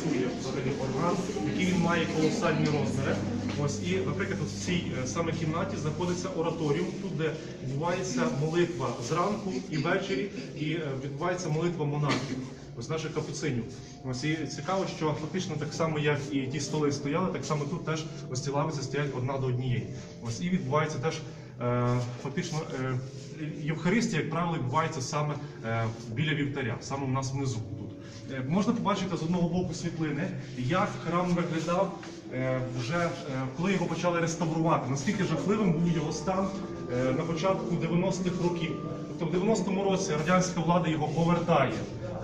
працює взагалі орган, який він має колосальні розміри. Ось і, наприклад, в цій е, саме кімнаті знаходиться ораторіум, тут де відбувається молитва зранку і ввечері, і е, відбувається молитва монахів. Ось наших капуцинів. Ось і цікаво, що фактично так само, як і ті столи стояли, так само тут теж ось ці лавиці стоять одна до однієї. Ось і відбувається теж е, фактично е, Євхаристія, як правило, відбувається саме е, біля вівтаря, саме у нас внизу Можна побачити з одного боку світлини, як храм виглядав е, вже е, коли його почали реставрувати. Наскільки жахливим був його стан е, на початку 90-х років. Тобто в 90-му році радянська влада його повертає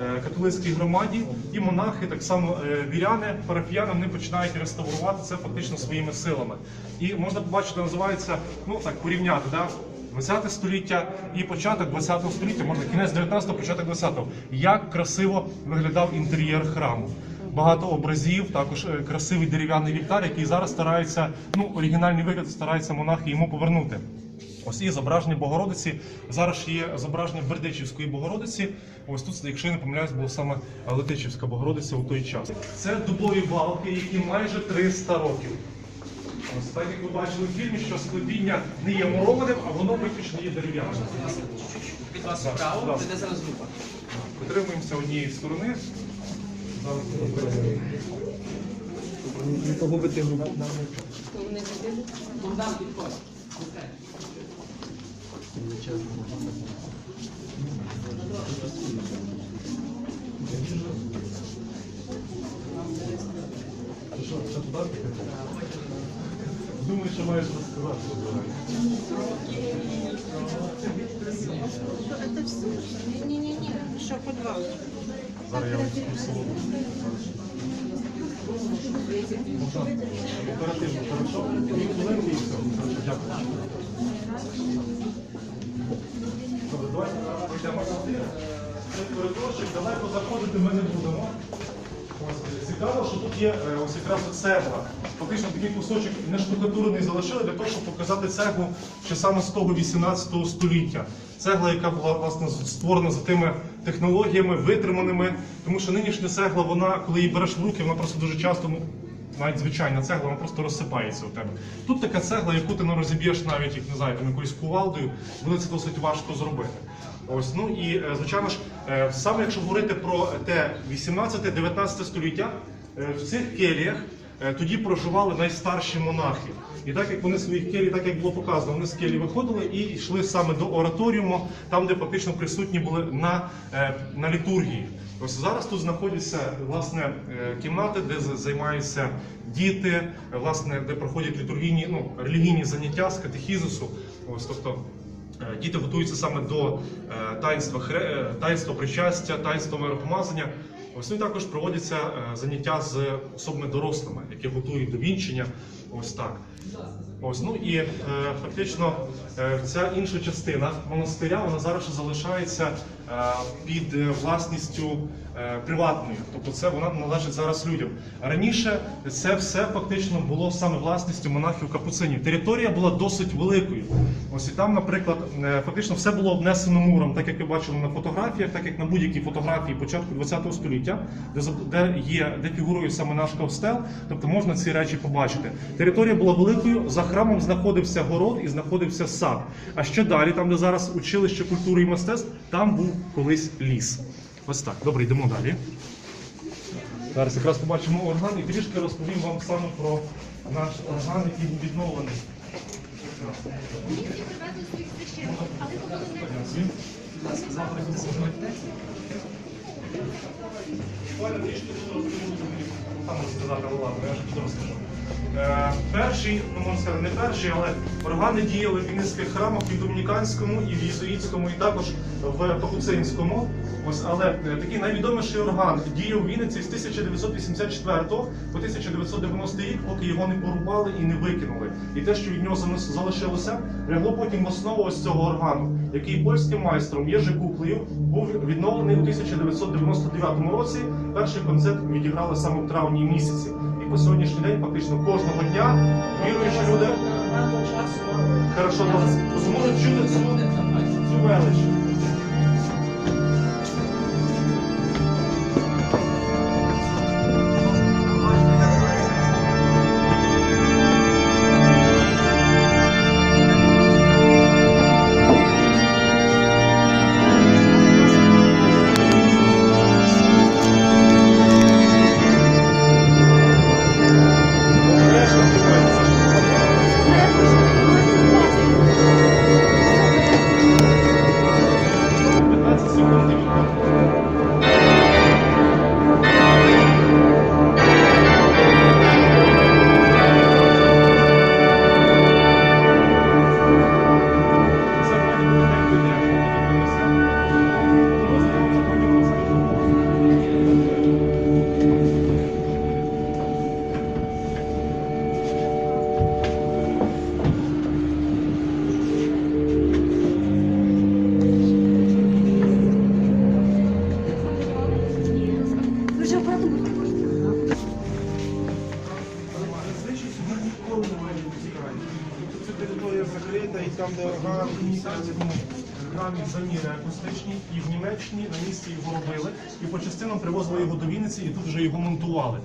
е, католицькій громаді, і монахи, так само е, віряни, парафіяни, вони починають реставрувати це фактично своїми силами. І можна побачити, називається ну так порівняти. Да? 20 століття і початок 20 століття, можна кінець 19-го, початок 20-го. Як красиво виглядав інтер'єр храму. Багато образів, також е, красивий дерев'яний вівтар, який зараз стараються, ну оригінальний вигляд стараються монахи йому повернути. Ось і зображення Богородиці. Зараз є зображення Бердичівської Богородиці. Ось тут, якщо я не помиляюсь, була саме Летичівська Богородиця у той час. Це дубові балки, які майже 300 років. Ось так як ви бачили в фільмі, що склепіння не є мурованим, а воно виключно є дерев'яним. Від вас Так, вправо, так. де зараз група. Витримуємося однієї сторони. Зараз Не погубити групу. Богдан, підходь. Що, це туди? Думаю, що маєш розказати. Это все. Не-не-не, что подвал. Зараз я вам скажу. Оперативно, хорошо? Дві хвилинки і все. Хорошо, Дякую. Добре, давайте пройдемо. Цей коридорчик, далеко заходити ми не будемо. Цікаво, що тут є е, ось якраз цегла. Фактично такий кусочок не штукатурений залишили для того, щоб показати цеглу ще саме з того 18 століття. Цегла, яка була власне створена за тими технологіями, витриманими, тому що нинішня цегла, вона, коли її береш в руки, вона просто дуже часто, ну, навіть звичайна цегла, вона просто розсипається у тебе. Тут така цегла, яку ти не розіб'єш навіть, як не знаю, там якоюсь кувалдою, буде це досить важко зробити. Ось ну і е, звичайно ж, е, саме якщо говорити про те 18-19 століття, е, в цих келіях тоді проживали найстарші монахи. І так як вони своїх келій, так як було показано, вони з келі виходили і йшли саме до ораторіуму, там, де фактично присутні були на, на літургії. Ось зараз тут знаходяться власне кімнати, де займаються діти, власне, де проходять літургійні, ну релігійні заняття з катехізису. Ось тобто. Е, Діти готуються саме до е, таїнства, хре- е, таїнства причастя, таїнства миропомазання. Ось ну, також проводяться заняття з особами дорослими, які готують до вінчення. Ось так. Ось ну і фактично ця інша частина монастиря вона зараз залишається під е, власністю е, приватною. Тобто це вона належить зараз людям. Раніше це все фактично було саме власністю монахів капуцинів. Територія була досить великою. Ось і там, наприклад, е, фактично все було обнесено муром, так як ви бачили на фотографіях, так як на будь-якій фотографії початку ХХ століття, де є, де фігурує саме наш костел, тобто можна ці речі побачити. Територія була великою, за храмом знаходився город і знаходився сад. А ще далі, там, де зараз училище культури і мистецтв, там був колись ліс. Ось так. Добре, йдемо далі. Зараз якраз побачимо орган і трішки розповім вам саме про наш орган, який був відновлений. Буквально трішки розповім, там але ладно, я ж розкажу. Е, перший, ну можна сказати, не перший, але органи діяли в Вінницьких храмах і в Домініканському, і в Єзуїтському, і також в Капуцинському. Ось, але е, такий найвідоміший орган діяв у Вінниці з 1984 по 1990 рік, поки його не порубали і не викинули. І те, що від нього залишилося, лягло потім в основу ось цього органу, який польським майстром Єжи Куклею був відновлений у 1999 році. Перший концерт відіграли саме в травні місяці. І по сьогоднішній день фактично кожного дня віруючі люди хорошо зможуть чути цю, велич. Відкрита, і там, де орган, в храмі Заміри акустичній, і в Німеччині на місці його робили, і по частинам привозили його до Вінниці, і тут вже його монтували.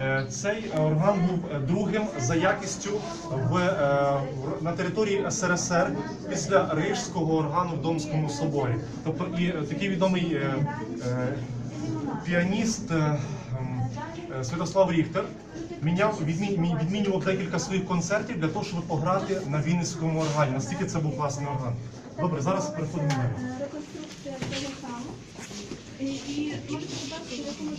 Е, Цей орган був е, другим за якістю в, е, на території СРСР після Рижського органу в Домському соборі. Тобто і такий відомий піаніст е, е, Святослав Ріхтер міняв, відмі- мі- відмінював декілька своїх концертів для того, щоб пограти на Вінницькому органі. Настільки це був класний орган. Добре, зараз переходимо. Реконструкція того храму. І, можете побачити, в якому